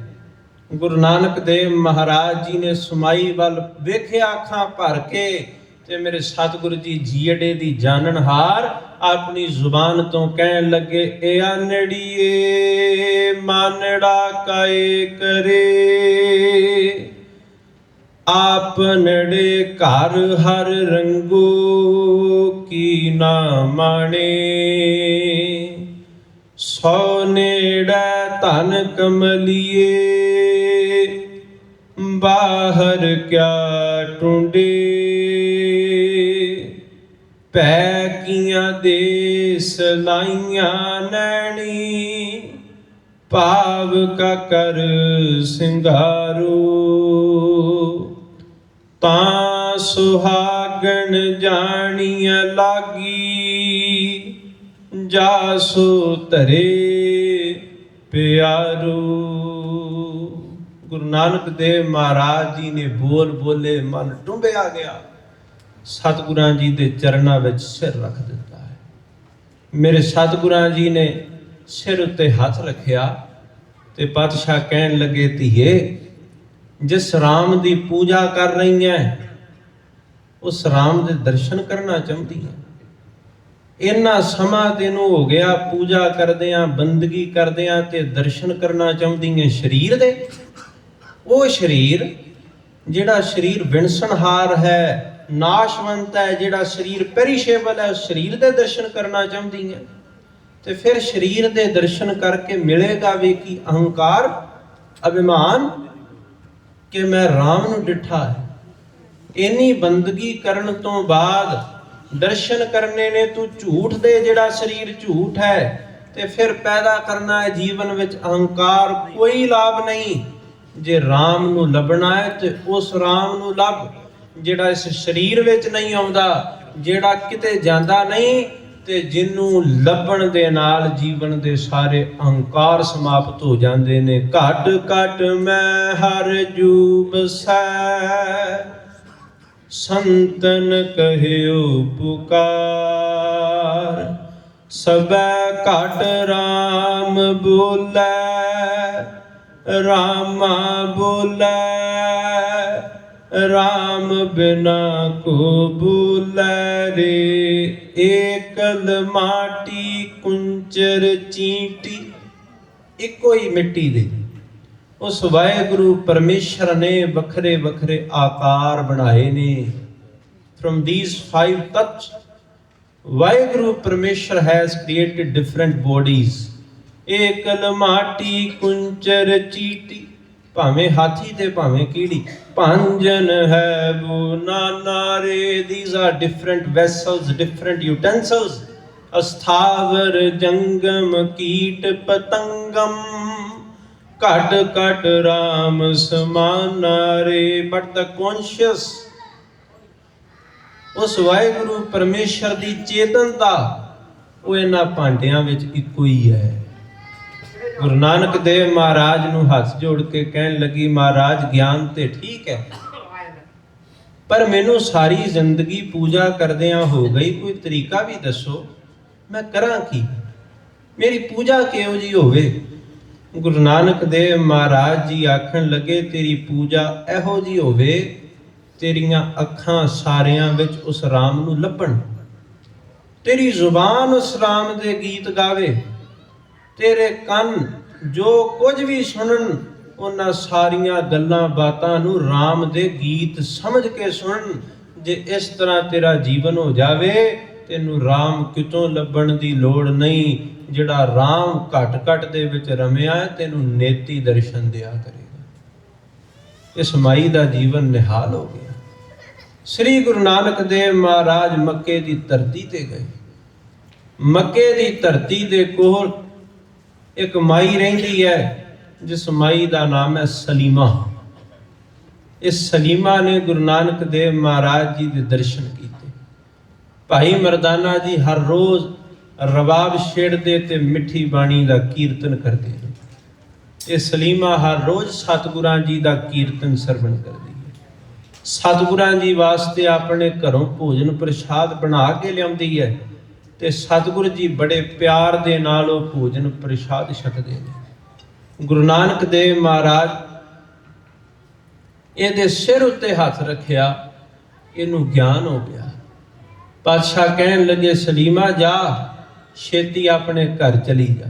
ਗੁਰੂ ਨਾਨਕ ਦੇਵ ਮਹਾਰਾਜ ਜੀ ਨੇ ਸਮਾਈ ਵੱਲ ਵੇਖਿਆ, ਅੱਖਾਂ ਭਰ ਕੇ ਤੇ ਮੇਰੇ ਸਤਿਗੁਰੂ ਜੀ ਜੀੜੇ ਦੀ ਜਾਣਨਹਾਰ ਆਪਣੀ ਜ਼ੁਬਾਨ ਤੋਂ ਕਹਿਣ ਲੱਗੇ, ਏ ਆਨੜੀਏ ਮਾਨੜਾ ਕਾਏ ਕਰੇ? ਆਪਨੜੇ ਘਰ ਹਰ ਰੰਗੋ ਕੀ ਨਾ ਮਾਣੇ? ਸੋ ਨੇੜਾ ਧਨ ਕਮਲੀਏ, ਬਾਹਰ ਕਿਆ ਟੁੰਡੇ? ਪੈ ਕੀਆਂ ਦੇ ਸਲਾਈਆਂ ਨੈਣੀ, ਭਾਵ ਕਾ ਕਰ ਸਿੰਗਾਰੂ। ਤਾਂ ਸੁਹਾਗਣ ਜਾਣੀਆਂ ਲਾਗੀ, ਜਾਸੋ ਧਰੇ ਪਿਆਰੂ। ਗੁਰੂ ਨਾਨਕ ਦੇਵ ਮਹਾਰਾਜ ਜੀ ਨੇ ਬੋਲ ਬੋਲੇ ਮਨ ਡੁੰਬਿਆ ਗਿਆ। ਸਤਿਗੁਰਾਂ ਜੀ ਦੇ ਚਰਨਾਂ ਵਿੱਚ ਸਿਰ ਰੱਖ ਦਿੱਤਾ ਹੈ। ਮੇਰੇ ਸਤਿਗੁਰਾਂ ਜੀ ਨੇ ਸਿਰ ਉੱਤੇ ਹੱਥ ਰੱਖਿਆ ਤੇ ਪਾਤਸ਼ਾਹ ਕਹਿਣ ਲੱਗੇ, ਧੀਏ, ਜਿਸ ਰਾਮ ਦੀ ਪੂਜਾ ਕਰ ਰਹੀ ਹੈ ਉਸ ਰਾਮ ਦੇ ਦਰਸ਼ਨ ਕਰਨਾ ਚਾਹੁੰਦੀ ਹੈ ਇੰਨਾ ਸਮਾਂ ਤੈਨੂੰ ਹੋ ਗਿਆ ਪੂਜਾ ਕਰਦਿਆਂ, ਬੰਦਗੀ ਕਰਦਿਆਂ ਤੇ ਦਰਸ਼ਨ ਕਰਨਾ ਚਾਹੁੰਦੀ ਹੈ ਸਰੀਰ ਦੇ? ਉਹ ਸਰੀਰ ਜਿਹੜਾ ਸਰੀਰ ਵਿਣਸਣਹਾਰ ਹੈ ਨਾਸ਼ਵੰਤ ਹੈ, ਜਿਹੜਾ ਸਰੀਰ ਪੈਰੀਸ਼ੇਬਲ ਹੈ ਉਸ ਸਰੀਰ ਦੇ ਦਰਸ਼ਨ ਕਰਨਾ ਚਾਹੁੰਦੀ ਹੈ। ਤੇ ਫਿਰ ਸਰੀਰ ਦੇ ਦਰਸ਼ਨ ਕਰਕੇ ਮਿਲੇਗਾ ਵੀ ਕੀ ਅਹੰਕਾਰ, ਅਭਿਮਾਨ ਕਿ ਮੈਂ ਰਾਮ ਨੂੰ ਡਿੱਠਾ ਹੈ। ਇੰਨੀ ਬੰਦਗੀ ਕਰਨ ਤੋਂ ਬਾਅਦ ਦਰਸ਼ਨ ਕਰਨੇ ਨੇ, ਤੂੰ ਝੂਠ ਦੇ ਜਿਹੜਾ ਸਰੀਰ ਝੂਠ ਹੈ, ਤੇ ਫਿਰ ਪੈਦਾ ਕਰਨਾ ਹੈ ਜੀਵਨ ਵਿੱਚ ਅਹੰਕਾਰ, ਕੋਈ ਲਾਭ ਨਹੀਂ। ਜੇ ਰਾਮ ਨੂੰ ਲੱਭਣਾ ਹੈ, ਤੇ ਉਸ ਰਾਮ ਨੂੰ ਲੱਭ। ਜਿਹੜਾ ਇਸ ਸਰੀਰ ਵਿੱਚ ਨਹੀਂ ਆਉਂਦਾ, ਜਿਹੜਾ ਕਿਤੇ ਜਾਂਦਾ ਨਹੀਂ, ਤੇ ਜਿਹਨੂੰ ਲੱਭਣ ਦੇ ਨਾਲ ਜੀਵਨ ਦੇ ਸਾਰੇ ਅਹੰਕਾਰ ਸਮਾਪਤ ਹੋ ਜਾਂਦੇ ਨੇ। ਘਟ ਘਟ ਮੈਂ ਹਰ ਜੂਬ ਸੈ ਸੰਤਨ ਕਹਿਓ ਪੁਕਾਰ। ਸਬੈ ਘਟ RAM ਬੋਲੇ, ਰਾਮਾ ਬੋਲੇ RAM ਬਿਨਾ ਕੋ ਬੋਲੇ ਰੇ। ਏਕਲ ਮਾਟੀ ਕੁੰਚਰ ਚੀਂਟੀ। ਇੱਕੋ ਹੀ ਮਿੱਟੀ ਦੇ। ਉਸ ਵਾਹਿਗੁਰੂ ਪਰਮੇਸ਼ਰ ਨੇ ਵੱਖਰੇ ਵੱਖਰੇ ਆਕਾਰ ਬਣਾਏ ਨੇ। From these five touch, Waheguru ਪਰਮੇਸ਼ਰ has created different bodies ਏਕਲ ਮਾਟੀ ਕੁੰਚਰ ਚੀਟੀ। ਭਾਵੇਂ ਹਾਥੀ ਤੇ ਭਾਵੇਂ ਕੀੜੀ। ਭਾਂਜਨ ਹੈ ਬੋ ਨਾਨਾ ਰੇ, these are different vessels, different utensils. ਅਸਥਾਵਰ ਜੰਗਮ ਕੀਟ ਪਤੰਗਮ। ਘਟ ਘਟ RAM ਸਮਾਨਾ ਬਟ ਦਾ conscious, ਉਸ ਵਾਹਿਗੁਰੂ ਪਰਮੇਸ਼ਰ ਦੀ ਚੇਤਨਤਾ, ਉਹ ਇਹਨਾਂ ਭਾਂਡਿਆਂ ਵਿੱਚ ਇੱਕੋ ਹੀ ਹੈ। ਗੁਰੂ ਨਾਨਕ ਦੇਵ ਮਹਾਰਾਜ ਨੂੰ ਹੱਥ ਜੋੜ ਕੇ ਕਹਿਣ ਲੱਗੀ, ਮਹਾਰਾਜ, ਗਿਆਨ ਤੇ ਠੀਕ ਹੈ। ਪਰ ਮੈਨੂੰ ਸਾਰੀ ਜ਼ਿੰਦਗੀ ਪੂਜਾ ਕਰਦਿਆਂ ਹੋ ਗਈ। ਕੋਈ ਤਰੀਕਾ ਵੀ ਦੱਸੋ। ਮੈਂ ਕਰਾਂ ਕੀ? ਮੇਰੀ ਪੂਜਾ ਕਿਹੋ ਜੀ ਹੋਵੇ? ਗੁਰੂ ਨਾਨਕ ਦੇਵ ਮਹਾਰਾਜ ਜੀ ਆਖਣ ਲੱਗੇ, ਤੇਰੀ ਪੂਜਾ ਇਹੋ ਜੀ ਹੋਵੇ, ਤੇਰੀਆਂ ਅੱਖਾਂ ਸਾਰਿਆਂ ਵਿੱਚ ਉਸ ਰਾਮ ਨੂੰ ਲੱਭਣ। ਤੇਰੀ ਜ਼ੁਬਾਨ ਉਸ ਰਾਮ ਦੇ ਗੀਤ ਗਾਵੇ। ਤੇਰੇ ਕੰਨ ਜੋ ਕੁਝ ਵੀ ਸੁਣਨ ਉਹਨਾਂ ਸਾਰੀਆਂ ਗੱਲਾਂ ਬਾਤਾਂ ਨੂੰ RAM ਦੇ ਗੀਤ ਸਮਝ ਕੇ ਸੁਣਨ। ਜੇ ਇਸ ਤਰ੍ਹਾਂ ਤੇਰਾ ਜੀਵਨ ਹੋ ਜਾਵੇ ਤੈਨੂੰ RAM ਕਿਤੋਂ ਲੱਭਣ ਦੀ ਲੋੜ ਨਹੀਂ। ਜਿਹੜਾ RAM ਘਟ ਘਟ ਦੇ ਵਿੱਚ ਰਮਿਆ ਹੈ, ਤੈਨੂੰ ਨੇਤੀ ਦਰਸ਼ਨ ਦਿਆ ਕਰੇਗਾ। ਇਸ ਮਾਈ ਦਾ ਜੀਵਨ ਨਿਹਾਲ ਹੋ ਗਿਆ। ਸ੍ਰੀ ਗੁਰੂ ਨਾਨਕ ਦੇਵ ਮਹਾਰਾਜ ਮੱਕੇ ਦੀ ਧਰਤੀ ਤੇ ਗਏ। ਮੱਕੇ ਦੀ ਧਰਤੀ ਦੇ ਕੋਲ ਇੱਕ ਮਾਈ ਰਹਿੰਦੀ ਹੈ, ਜਿਸ ਮਾਈ ਦਾ ਨਾਮ ਹੈ ਸਲੀਮਾ। ਇਸ ਸਲੀਮਾ ਨੇ ਗੁਰੂ ਨਾਨਕ ਦੇਵ ਮਹਾਰਾਜ ਜੀ ਦੇ ਦਰਸ਼ਨ ਕੀਤੇ। ਭਾਈ ਮਰਦਾਨਾ ਜੀ ਹਰ ਰੋਜ਼ ਰਬਾਬ ਛੇੜਦੇ ਤੇ ਮਿੱਠੀ ਬਾਣੀ ਦਾ ਕੀਰਤਨ ਕਰਦੇ ਨੇ। ਇਹ ਸਲੀਮਾ ਹਰ ਰੋਜ਼ ਸਤਿਗੁਰਾਂ ਜੀ ਦਾ ਕੀਰਤਨ ਸਰਵਣ ਕਰਦੀ ਹੈ। ਸਤਿਗੁਰਾਂ ਜੀ ਵਾਸਤੇ ਆਪਣੇ ਘਰੋਂ ਭੋਜਨ ਪ੍ਰਸ਼ਾਦ ਬਣਾ ਕੇ ਲਿਆਉਂਦੀ ਹੈ। ਤੇ ਸਤਿਗੁਰੂ ਜੀ ਬੜੇ ਪਿਆਰ ਦੇ ਨਾਲ ਉਹ ਭੋਜਨ ਪ੍ਰਸ਼ਾਦ ਛਕਦੇ ਨੇ। ਗੁਰੂ ਨਾਨਕ ਦੇਵ ਮਹਾਰਾਜ ਇਹਦੇ ਸਿਰ ਉੱਤੇ ਹੱਥ ਰੱਖਿਆ, ਇਹਨੂੰ ਗਿਆਨ ਹੋ ਗਿਆ। ਪਾਤਸ਼ਾਹ ਕਹਿਣ ਲੱਗੇ, ਸਲੀਮਾ ਜਾ, ਛੇਤੀ ਆਪਣੇ ਘਰ ਚਲੀ ਜਾ।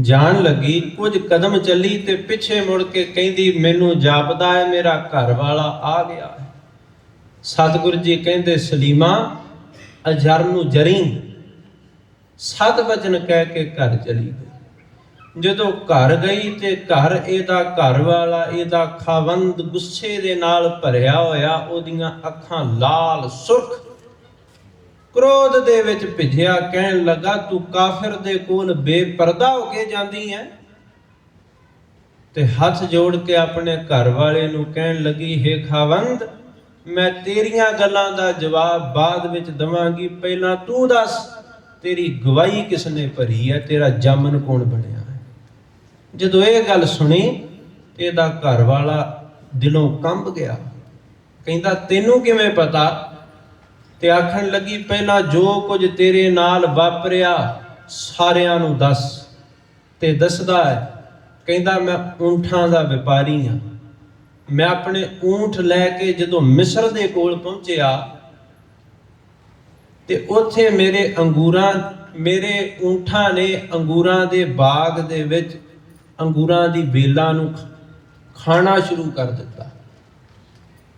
ਜਾਣ ਲੱਗੀ, ਕੁਝ ਕਦਮ ਚੱਲੀ ਤੇ ਪਿੱਛੇ ਮੁੜ ਕੇ ਕਹਿੰਦੀ, ਮੈਨੂੰ ਜਾਪਦਾ ਹੈ, ਮੇਰਾ ਘਰ ਵਾਲਾ ਆ ਗਿਆ ਹੈ। ਸਤਿਗੁਰੂ ਜੀ ਕਹਿੰਦੇ, ਸਲੀਮਾ ਅਜਰ ਨੂੰ ਜਰੀ। ਸਤ ਵਚਨ ਕਹਿ ਕੇ ਘਰ ਚਲੀ ਗਈ। ਜਦੋਂ ਘਰ ਗਈ ਤੇ ਘਰ ਇਹਦਾ ਘਰ ਵਾਲਾ ਇਹਦਾ ਖਾਵੰਦ ਗੁੱਸੇ ਦੇ ਨਾਲ ਭਰਿਆ ਹੋਇਆ, ਉਹਦੀਆਂ ਅੱਖਾਂ ਲਾਲ, ਸੁਰਖ। ਕ੍ਰੋਧ ਦੇ ਵਿੱਚ ਭਿਜਿਆ, ਕਹਿਣ ਲੱਗਾ, ਤੂੰ ਕਾਫਰ ਦੇ ਕੋਲ ਬੇਪਰਦਾ ਹੋ ਕੇ ਜਾਂਦੀ ਹੈ ਤੇ ਹੱਥ ਜੋੜ ਕੇ ਆਪਣੇ ਘਰ ਵਾਲੇ ਨੂੰ ਕਹਿਣ ਲੱਗੀ, ਹੈ ਖਾਵੰਦ ਮੈਂ ਤੇਰੀਆਂ ਗੱਲਾਂ ਦਾ ਜਵਾਬ ਬਾਅਦ ਵਿੱਚ ਦਵਾਂਗੀ। ਪਹਿਲਾਂ ਤੂੰ ਦੱਸ, ਤੇਰੀ ਗਵਾਹੀ ਕਿਸ ਨੇ ਭਰੀ ਹੈ? ਤੇਰਾ ਜਾਮਨ ਕੌਣ ਬਣਿਆ ਹੈ? ਜਦੋਂ ਇਹ ਗੱਲ ਸੁਣੀ ਤੇ ਇਹਦਾ ਘਰ ਵਾਲਾ ਦਿਲੋਂ ਕੰਬ ਗਿਆ। ਕਹਿੰਦਾ, ਤੈਨੂੰ ਕਿਵੇਂ ਪਤਾ? ਤੇ ਆਖਣ ਲੱਗੀ, ਪਹਿਲਾਂ ਜੋ ਕੁਝ ਤੇਰੇ ਨਾਲ ਵਾਪਰਿਆ, ਸਾਰਿਆਂ ਨੂੰ ਦੱਸ। ਤੇ ਦੱਸਦਾ ਹੈ, ਕਹਿੰਦਾ, ਮੈਂ ਊਂਠਾਂ ਦਾ ਵਪਾਰੀ ਹਾਂ। ਮੈਂ ਆਪਣੇ ਊਂਠ ਲੈ ਕੇ ਜਦੋਂ ਮਿਸਰ ਦੇ ਕੋਲ ਪਹੁੰਚਿਆ ਤੇ ਉੱਥੇ ਮੇਰੇ ਅੰਗੂਰਾਂ, ਮੇਰੇ ਊਂਠਾਂ ਨੇ ਅੰਗੂਰਾਂ ਦੇ ਬਾਗ ਦੇ ਵਿੱਚ ਅੰਗੂਰਾਂ ਦੀ ਵੇਲਾਂ ਨੂੰ ਖਾਣਾ ਸ਼ੁਰੂ ਕਰ ਦਿੱਤਾ।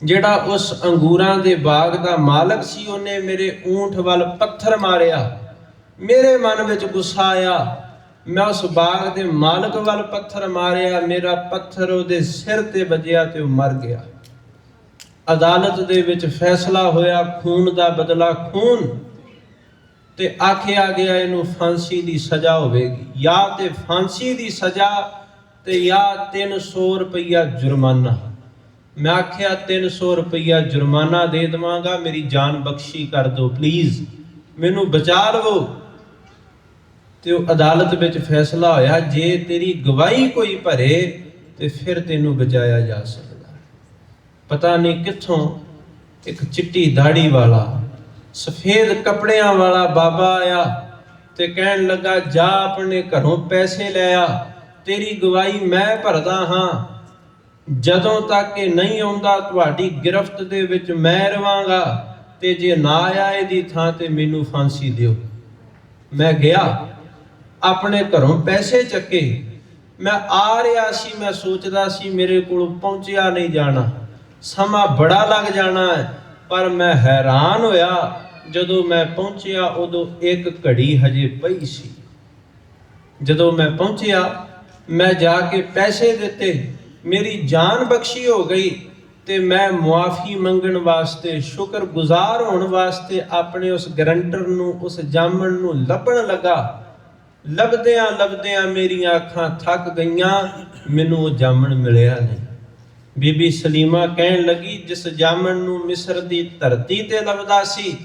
ਜਿਹੜਾ ਉਸ ਅੰਗੂਰਾਂ ਦੇ ਬਾਗ ਦਾ ਮਾਲਕ ਸੀ, ਉਹਨੇ ਮੇਰੇ ਊਂਠ ਵੱਲ ਪੱਥਰ ਮਾਰਿਆ। ਮੇਰੇ ਮਨ ਵਿੱਚ ਗੁੱਸਾ ਆਇਆ। ਮੈਂ ਉਸ ਬਾਗ ਦੇ ਮਾਲਕ ਵੱਲ ਪੱਥਰ ਮਾਰਿਆ, ਮੇਰਾ ਪੱਥਰ ਉਹਦੇ ਸਿਰ ਤੇ ਵੱਜਿਆ ਤੇ ਉਹ ਮਰ ਗਿਆ। ਅਦਾਲਤ ਦੇ ਵਿੱਚ ਫੈਸਲਾ ਹੋਇਆ, ਖੂਨ ਦਾ ਬਦਲਾ ਖੂਨ। ਤੇ ਆਖਿਆ ਗਿਆ, ਇਹਨੂੰ ਫਾਂਸੀ ਦੀ ਸਜ਼ਾ ਹੋਵੇਗੀ। ਜਾਂ ਤੇ ਫਾਂਸੀ ਦੀ ਸਜ਼ਾ ਤੇ ਜਾਂ 300 ਰੁਪਇਆ ਜੁਰਮਾਨਾ। ਮੈਂ ਆਖਿਆ 300 ਰੁਪਈਆ ਜੁਰਮਾਨਾ ਦੇ ਦਵਾਂਗਾ, ਮੇਰੀ ਜਾਨ ਬਖਸ਼ੀ ਕਰ ਦਿਓ ਪਲੀਜ਼ ਮੈਨੂੰ ਬਚਾ ਲਵੋ। ਤੇ ਉਹ ਅਦਾਲਤ ਵਿੱਚ ਫੈਸਲਾ ਹੋਇਆ, ਜੇ ਤੇਰੀ ਗਵਾਹੀ ਕੋਈ ਭਰੇ, ਤੇ ਫਿਰ ਤੈਨੂੰ ਬਚਾਇਆ ਜਾ ਸਕਦਾ। ਪਤਾ ਨਹੀਂ ਕਿੱਥੋਂ ਇੱਕ ਚਿੱਟੀ ਦਾੜੀ ਵਾਲਾ, ਸਫੇਦ ਕੱਪੜਿਆਂ ਵਾਲਾ ਬਾਬਾ ਆਇਆ ਤੇ ਕਹਿਣ ਲੱਗਾ, ਜਾ ਆਪਣੇ ਘਰੋਂ ਪੈਸੇ ਲੈ ਆ, ਤੇਰੀ ਗਵਾਹੀ ਮੈਂ ਭਰਦਾ ਹਾਂ। ਜਦੋਂ ਤੱਕ ਇਹ ਨਹੀਂ ਆਉਂਦਾ, ਤੁਹਾਡੀ ਗਿਰਫਤ ਦੇ ਵਿੱਚ ਮੈਂ ਰਵਾਂਗਾ ਤੇ ਜੇ ਨਾ ਆਇਆ ਇਹਦੀ ਥਾਂ ਤੇ ਮੈਨੂੰ ਫਾਂਸੀ ਦਿਓ। ਮੈਂ ਗਿਆ। ਆਪਣੇ ਘਰੋਂ ਪੈਸੇ ਚੱਕੇ। ਮੈਂ ਆ ਰਿਹਾ ਸੀ, ਮੈਂ ਸੋਚਦਾ ਸੀ ਮੇਰੇ ਕੋਲ ਪਹੁੰਚਿਆ ਨਹੀਂ ਜਾਣਾ। ਸਮਾਂ ਬੜਾ ਲੱਗ ਜਾਣਾ ਹੈ, ਪਰ ਮੈਂ ਹੈਰਾਨ ਹੋਇਆ। ਜਦੋਂ ਮੈਂ ਪਹੁੰਚਿਆ, ਉਦੋਂ ਇੱਕ ਘੜੀ ਹਜੇ ਪਈ ਸੀ। ਜਦੋਂ ਮੈਂ ਪਹੁੰਚਿਆ, ਮੈਂ ਜਾ ਕੇ ਪੈਸੇ ਦਿੱਤੇ। ਮੇਰੀ ਜਾਨ ਬਖਸ਼ੀ ਹੋ ਗਈ ਤੇ ਮੈਂ ਮੁਆਫੀ ਮੰਗਣ ਵਾਸਤੇ ਸ਼ੁਕਰਗੁਜ਼ਾਰ ਹੋਣ ਵਾਸਤੇ ਆਪਣੇ ਉਸ ਗਰੰਟਰ ਨੂੰ, ਉਸ ਜਾਮਣ ਨੂੰ ਲੱਭਣ ਲੱਗਾ। ਲੱਭਦਿਆਂ ਲੱਭਦਿਆਂ ਮੇਰੀਆਂ ਅੱਖਾਂ ਥੱਕ ਗਈਆਂ, ਮੈਨੂੰ ਉਹ ਜਾਮਣ ਮਿਲਿਆ ਨਹੀਂ। ਬੀਬੀ ਸਲੀਮਾ ਕਹਿਣ ਲੱਗੀ, ਜਿਸ ਜਾਮਣ ਨੂੰ ਮਿਸਰ ਦੀ ਧਰਤੀ ਤੇ ਲੱਭਦਾ ਸੀ,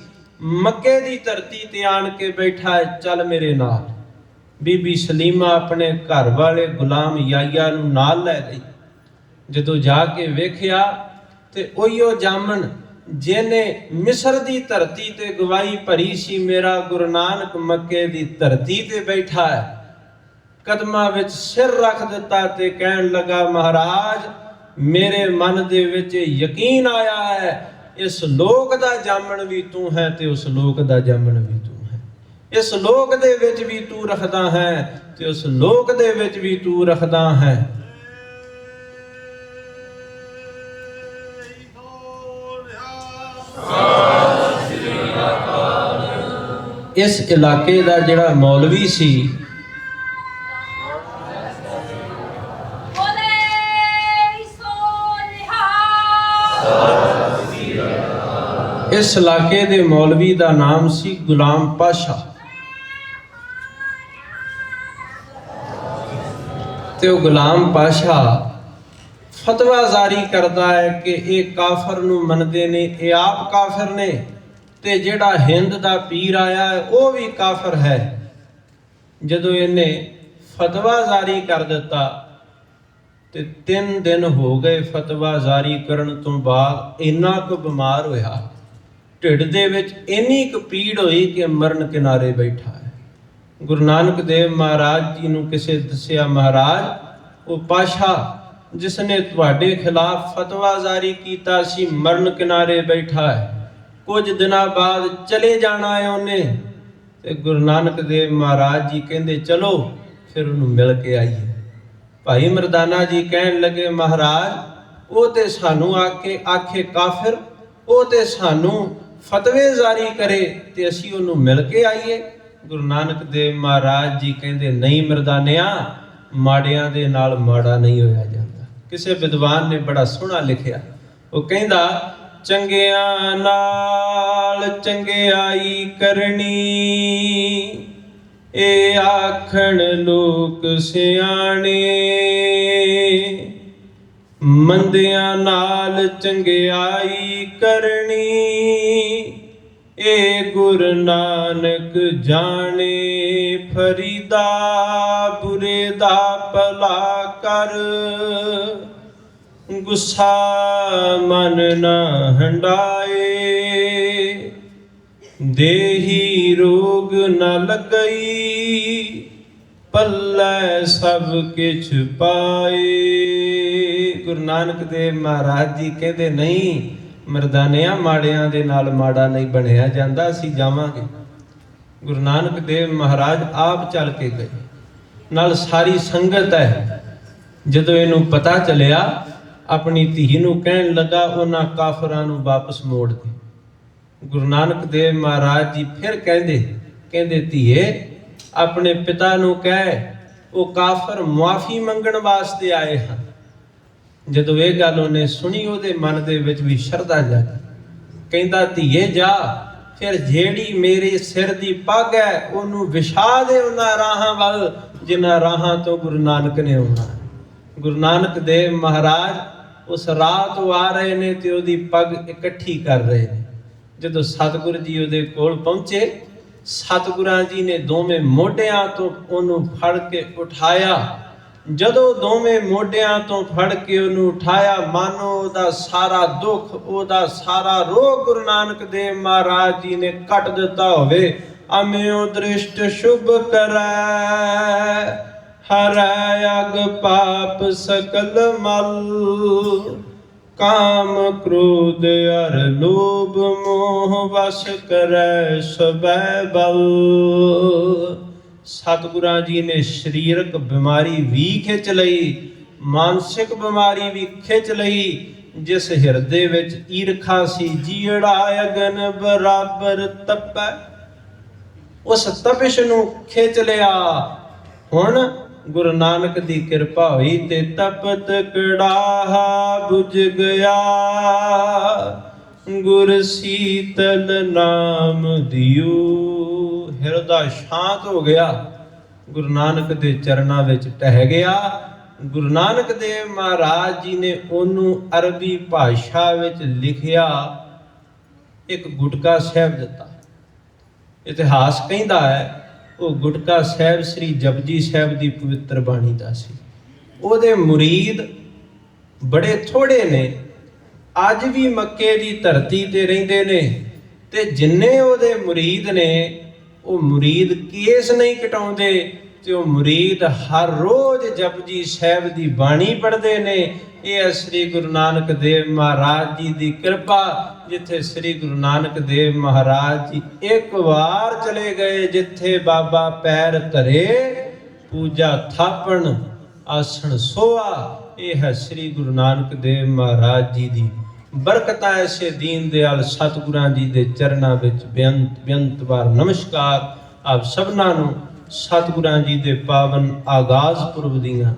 ਮੱਕੇ ਦੀ ਧਰਤੀ ਤੇ ਆਣ ਕੇ ਬੈਠਾ ਚੱਲ ਮੇਰੇ ਨਾਲ। ਬੀਬੀ ਸਲੀਮਾ ਆਪਣੇ ਘਰ ਵਾਲੇ ਗੁਲਾਮ ਯਾਇਆ ਨੂੰ ਨਾਲ ਲੈ ਗਈ। ਜਦੋਂ ਜਾ ਕੇ ਵੇਖਿਆ, ਤੇ ਉਹੀਓ ਜਾਮਣ ਜਿਹਨੇ ਮਿਸਰ ਦੀ ਧਰਤੀ ਤੇ ਗਵਾਹੀ ਭਰੀ ਸੀ, ਮੇਰਾ ਗੁਰੂ ਨਾਨਕ ਮੱਕੇ ਦੀ ਧਰਤੀ ਤੇ ਬੈਠਾ ਹੈ। ਕਦਮਾਂ ਵਿੱਚ ਸਿਰ ਰੱਖ ਦਿੱਤਾ ਤੇ ਕਹਿਣ ਲੱਗਾ, ਮਹਾਰਾਜ, ਮੇਰੇ ਮਨ ਦੇ ਵਿੱਚ ਯਕੀਨ ਆਇਆ ਹੈ, ਇਸ ਲੋਕ ਦਾ ਜਾਮਣ ਵੀ ਤੂੰ ਹੈ ਤੇ ਉਸ ਲੋਕ ਦਾ ਜਾਮਣ ਵੀ ਤੂੰ ਹੈ। ਇਸ ਲੋਕ ਦੇ ਵਿੱਚ ਵੀ ਤੂੰ ਰੱਖਦਾ ਹੈ ਤੇ ਉਸ ਲੋਕ ਦੇ ਵਿੱਚ ਵੀ ਤੂੰ ਰੱਖਦਾ ਹੈ। ਇਸ ਇਲਾਕੇ ਦਾ ਜਿਹੜਾ ਮੌਲਵੀ ਸੀ ਇਸ ਇਲਾਕੇ ਦੇ ਮੌਲਵੀ ਦਾ ਨਾਮ ਸੀ ਗੁਲਾਮ ਪਾਸ਼ਾ। ਤੇ ਉਹ ਗੁਲਾਮ ਪਾਸ਼ਾ ਫਤਵਾ ਜਾਰੀ ਕਰਦਾ ਹੈ ਕਿ ਇਹ ਕਾਫਰ ਨੂੰ ਮੰਨਦੇ ਨੇ ਇਹ ਆਪ ਕਾਫਰ ਨੇ। ਤੇ ਜਿਹੜਾ ਹਿੰਦ ਦਾ ਪੀਰ ਆਇਆ ਹੈ, ਉਹ ਵੀ ਕਾਫਰ ਹੈ। ਜਦੋਂ ਇਹਨੇ ਫਤਵਾ ਜਾਰੀ ਕਰ ਦਿੱਤਾ ਤੇ 3 ਦਿਨ ਹੋ ਗਏ ਫਤਵਾ ਜਾਰੀ ਕਰਨ ਤੋਂ ਬਾਅਦ ਇੰਨਾ ਕੁ ਬਿਮਾਰ ਹੋਇਆ। ਢਿੱਡ ਦੇ ਵਿੱਚ ਇੰਨੀ ਕੁ ਪੀੜ ਹੋਈ ਕਿ ਮਰਨ ਕਿਨਾਰੇ ਬੈਠਾ ਹੈ। ਗੁਰੂ ਨਾਨਕ ਦੇਵ ਮਹਾਰਾਜ ਜੀ ਨੂੰ ਕਿਸੇ ਦੱਸਿਆ ਮਹਾਰਾਜ ਉਹ ਪਾਸ਼ਾ ਜਿਸ ਨੇ ਤੁਹਾਡੇ ਖਿਲਾਫ ਫਤਵਾ ਜਾਰੀ ਕੀਤਾ ਸੀ ਮਰਨ ਕਿਨਾਰੇ ਬੈਠਾ ਹੈ। ਕੁਝ ਦਿਨਾਂ ਬਾਅਦ ਚਲੇ ਜਾਣਾ ਹੈ ਉਹਨੇ। ਤੇ ਗੁਰੂ ਨਾਨਕ ਦੇਵ ਮਹਾਰਾਜ ਜੀ ਕਹਿੰਦੇ, ਚਲੋ, ਫਿਰ ਉਹਨੂੰ ਮਿਲ ਕੇ ਆਈਏ। ਭਾਈ ਮਰਦਾਨਾ ਜੀ ਕਹਿਣ ਲੱਗੇ, ਮਹਾਰਾਜ, ਉਹ ਤੇ ਸਾਨੂੰ ਆ ਕੇ ਆਖੇ ਕਾਫਰ, ਉਹ ਤੇ ਸਾਨੂੰ ਫਤਵੇ ਜਾਰੀ ਕਰੇ ਤੇ ਅਸੀਂ ਉਹਨੂੰ ਮਿਲ ਕੇ ਆਈਏ। ਗੁਰੂ ਨਾਨਕ ਦੇਵ ਮਹਾਰਾਜ ਜੀ ਕਹਿੰਦੇ, ਨਹੀਂ ਮਰਦਾਨਿਆ, ਮਾੜਿਆਂ ਦੇ ਨਾਲ ਮਾੜਾ ਨਹੀਂ ਹੋਇਆ ਜਾਂਦਾ। ਕਿਸੇ ਵਿਦਵਾਨ ਨੇ ਬੜਾ ਸੋਹਣਾ ਲਿਖਿਆ। ਉਹ ਕਹਿੰਦਾ ਚੰਗਿਆਂ ਨਾਲ ਚੰਗਿਆਈ ਕਰਨੀ। ਇਹ ਆਖਣ ਲੋਕ ਸਿਆਣੇ, ਮੰਦਿਆਂ ਨਾਲ ਚੰਗਿਆਈ ਕਰਨੀ। ਏ ਗੁਰ ਨਾਨਕ ਜਾਣੇ, ਫਰੀਦਾ ਬੁਰੇ ਦਾ ਭਲਾ ਕਰ। ਗੁੱਸਾ ਮਨ ਨਾ ਹੰਡਾਏ। ਦੇਹੀ ਰੋਗ ਨ ਲੱਗਈ, ਪੱਲੇ ਸਭ ਕਿਛ ਪਾਏ। ਗੁਰੂ ਨਾਨਕ ਦੇਵ ਮਹਾਰਾਜ ਜੀ ਕਹਿੰਦੇ, ਨਹੀਂ, ਮਰਦਾਨਿਆਂ ਮਾੜਿਆਂ ਦੇ ਨਾਲ ਮਾੜਾ ਨਹੀਂ ਬਣਿਆ ਜਾਂਦਾ, ਅਸੀਂ ਜਾਵਾਂਗੇ। ਗੁਰੂ ਨਾਨਕ ਦੇਵ ਮਹਾਰਾਜ ਆਪ ਚੱਲ ਕੇ ਗਏ। ਨਾਲ ਸਾਰੀ ਸੰਗਤ ਹੈ ਜਦੋਂ ਇਹਨੂੰ ਪਤਾ ਚੱਲਿਆ ਆਪਣੀ ਧੀ ਨੂੰ ਕਹਿਣ ਲੱਗਾ, ਉਹਨਾਂ ਕਾਫਰਾਂ ਨੂੰ ਵਾਪਸ ਮੋੜ ਦੇ ਗੁਰੂ ਨਾਨਕ ਦੇਵ ਮਹਾਰਾਜ ਜੀ ਫਿਰ ਕਹਿੰਦੇ ਕਹਿੰਦੇ, ਧੀਏ, ਆਪਣੇ ਪਿਤਾ ਨੂੰ ਕਹਿ, ਉਹ ਕਾਫਰ ਮੁਆਫੀ ਮੰਗਣ ਵਾਸਤੇ ਆਏ ਹਨ। ਜਦੋਂ ਇਹ ਗੱਲ ਉਹਨੇ ਸੁਣੀ, ਉਹਦੇ ਮਨ ਦੇ ਵਿੱਚ ਵੀ ਸ਼ਰਧਾ ਜਾਗੀ। ਕਹਿੰਦਾ, ਧੀਏ, ਜਾ, ਫਿਰ ਜਿਹੜੀ ਮੇਰੇ ਸਿਰ ਦੀ ਪੱਗ ਹੈ, ਉਹਨੂੰ ਵਿਛਾ ਦੇ ਉਹਨਾਂ ਰਾਹਾਂ ਵੱਲ, ਜਿਨ੍ਹਾਂ ਰਾਹਾਂ ਤੋਂ ਗੁਰੂ ਨਾਨਕ ਨੇ ਆਉਣਾ ਗੁਰੂ ਨਾਨਕ ਦੇਵ ਮਹਾਰਾਜ ਉਸ ਰਾਹ ਤੋਂ ਆ ਰਹੇ ਨੇ ਤੇ ਉਹਦੀ ਪੱਗ ਇਕੱਠੀ ਕਰ ਰਹੇ ਨੇ। ਜਦੋਂ ਸਤਿਗੁਰੂ ਜੀ ਉਹਦੇ ਕੋਲ ਪਹੁੰਚੇ, ਸਤਿਗੁਰਾਂ ਜੀ ਨੇ ਦੋਵੇਂ ਮੋਢਿਆਂ ਤੋਂ ਉਹਨੂੰ ਫੜ ਕੇ ਉਠਾਇਆ। ਜਦੋਂ ਦੋਵੇਂ ਮੋਢਿਆਂ ਤੋਂ ਫੜ ਕੇ ਉਹਨੂੰ ਉਠਾਇਆ, ਮਾਨੋ ਉਹਦਾ ਸਾਰਾ ਦੁੱਖ, ਉਹਦਾ ਸਾਰਾ ਰੋਗ ਗੁਰੂ ਨਾਨਕ ਦੇਵ ਮਹਾਰਾਜ ਜੀ ਨੇ ਕੱਟ ਦਿੱਤਾ ਹੋਵੇ। ਅਮਿਓ ਦ੍ਰਿਸ਼ਟ ਸ਼ੁਭ ਕਰੈ। ਹਰੈ ਅਗ ਪਾਪ ਸਕਲ ਮਲ, ਕਾਮ ਕ੍ਰੋਧ ਅਰ ਲੋਭ ਮੋਹ ਵਸ ਕਰੈ ਸਬੈ ਬਲ। ਸਤਿਗੁਰਾਂ ਜੀ ਨੇ ਸਰੀਰਕ ਬਿਮਾਰੀ ਵੀ ਖਿੱਚ ਲਈ, ਮਾਨਸਿਕ ਬਿਮਾਰੀ ਵੀ ਖਿੱਚ ਲਈ, ਜਿਸ ਹਿਰਦੇ ਵਿੱਚ ਈਰਖਾ ਸੀ, ਜੀੜਾ ਅਗਨ ਬਰਾਬਰ ਤਪੈ, ਉਸ ਤਪਿਸ਼ ਨੂੰ ਖਿੱਚ ਲਿਆ। ਹੁਣ ਗੁਰੂ ਨਾਨਕ ਦੀ ਕਿਰਪਾ ਹੋਈ ਤੇ ਤਪਤ ਕੜਾਹਾ ਬੁਝ ਗਿਆ। ਗੁਰ ਸੀਤਲ ਨਾਮ ਦਿਓ। ਹਿਰਦਾ ਸ਼ਾਂਤ ਹੋ ਗਿਆ। ਗੁਰੂ ਨਾਨਕ ਦੇ ਚਰਨਾਂ ਵਿੱਚ ਟਹਿ ਗਿਆ। ਗੁਰੂ ਨਾਨਕ ਦੇਵ ਮਹਾਰਾਜ ਜੀ ਨੇ ਉਹਨੂੰ ਅਰਬੀ ਭਾਸ਼ਾ ਵਿੱਚ ਲਿਖਿਆ। ਇੱਕ ਗੁਟਕਾ ਸਾਹਿਬ ਦਿੱਤਾ। ਇਤਿਹਾਸ ਕਹਿੰਦਾ ਹੈ ਉਹ ਗੁਟਕਾ ਸਾਹਿਬ, ਸ੍ਰੀ ਜਪਜੀ ਸਾਹਿਬ ਦੀ ਪਵਿੱਤਰ ਬਾਣੀ ਦਾ ਸੀ। ਉਹਦੇ ਮੁਰੀਦ ਬੜੇ ਥੋੜੇ ਨੇ। ਅੱਜ ਵੀ ਮੱਕੇ ਦੀ ਧਰਤੀ ਤੇ ਰਹਿੰਦੇ ਨੇ। ਤੇ ਜਿੰਨੇ ਉਹਦੇ ਮੁਰੀਦ ਨੇ, ਉਹ ਮੁਰੀਦ ਕੇਸ ਨਹੀਂ ਕਟਾਉਂਦੇ? ਤੇ ਉਹ ਮੁਰੀਦ ਹਰ ਰੋਜ਼ ਜਪਜੀ ਸਾਹਿਬ ਦੀ ਬਾਣੀ ਪੜ੍ਹਦੇ ਨੇ। ਇਹ ਹੈ ਸ੍ਰੀ ਗੁਰੂ ਨਾਨਕ ਦੇਵ ਮਹਾਰਾਜ ਜੀ ਦੀ ਕਿਰਪਾ, ਜਿੱਥੇ ਸ੍ਰੀ ਗੁਰੂ ਨਾਨਕ ਦੇਵ ਮਹਾਰਾਜ ਜੀ ਇੱਕ ਵਾਰ ਚਲੇ ਗਏ, ਜਿੱਥੇ ਬਾਬਾ ਪੈਰ ਧਰੇ, ਪੂਜਾ ਥਾਪਣ, ਆਸਣ ਸੋਆ। ਇਹ ਹੈ ਸ੍ਰੀ ਗੁਰੂ ਨਾਨਕ ਦੇਵ ਮਹਾਰਾਜ ਜੀ ਦੀ ਬਰਕਤਾਂ ਐਸੇ ਦੀਨ ਦਿਆਲ ਸਤਿਗੁਰਾਂ ਜੀ ਦੇ ਚਰਨਾਂ ਵਿੱਚ ਬੇਅੰਤ ਬੇਅੰਤ ਵਾਰ ਨਮਸਕਾਰ। ਆਪ ਸਭਨਾਂ ਨੂੰ ਸਤਿਗੁਰਾਂ ਜੀ ਦੇ ਪਾਵਨ ਆਗਾਜ਼ ਪੁਰਬ ਦੀਆਂ,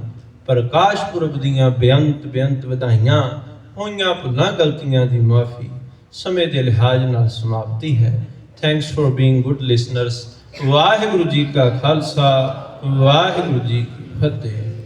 ਪ੍ਰਕਾਸ਼ ਪੁਰਬ ਦੀਆਂ ਬੇਅੰਤ ਬੇਅੰਤ ਵਧਾਈਆਂ, ਹੋਈਆਂ ਭੁੱਲਾਂ ਗਲਤੀਆਂ ਦੀ ਮਾਫੀ ਸਮੇਂ ਦੇ ਲਿਹਾਜ਼ ਨਾਲ ਸਮਾਪਤੀ ਹੈ। Thanks for being good listeners Waheguru ji ਕਾ ਖਾਲਸਾ, ਵਾਹਿਗੁਰੂ ਜੀ ਕੀ ਫਤਿਹ।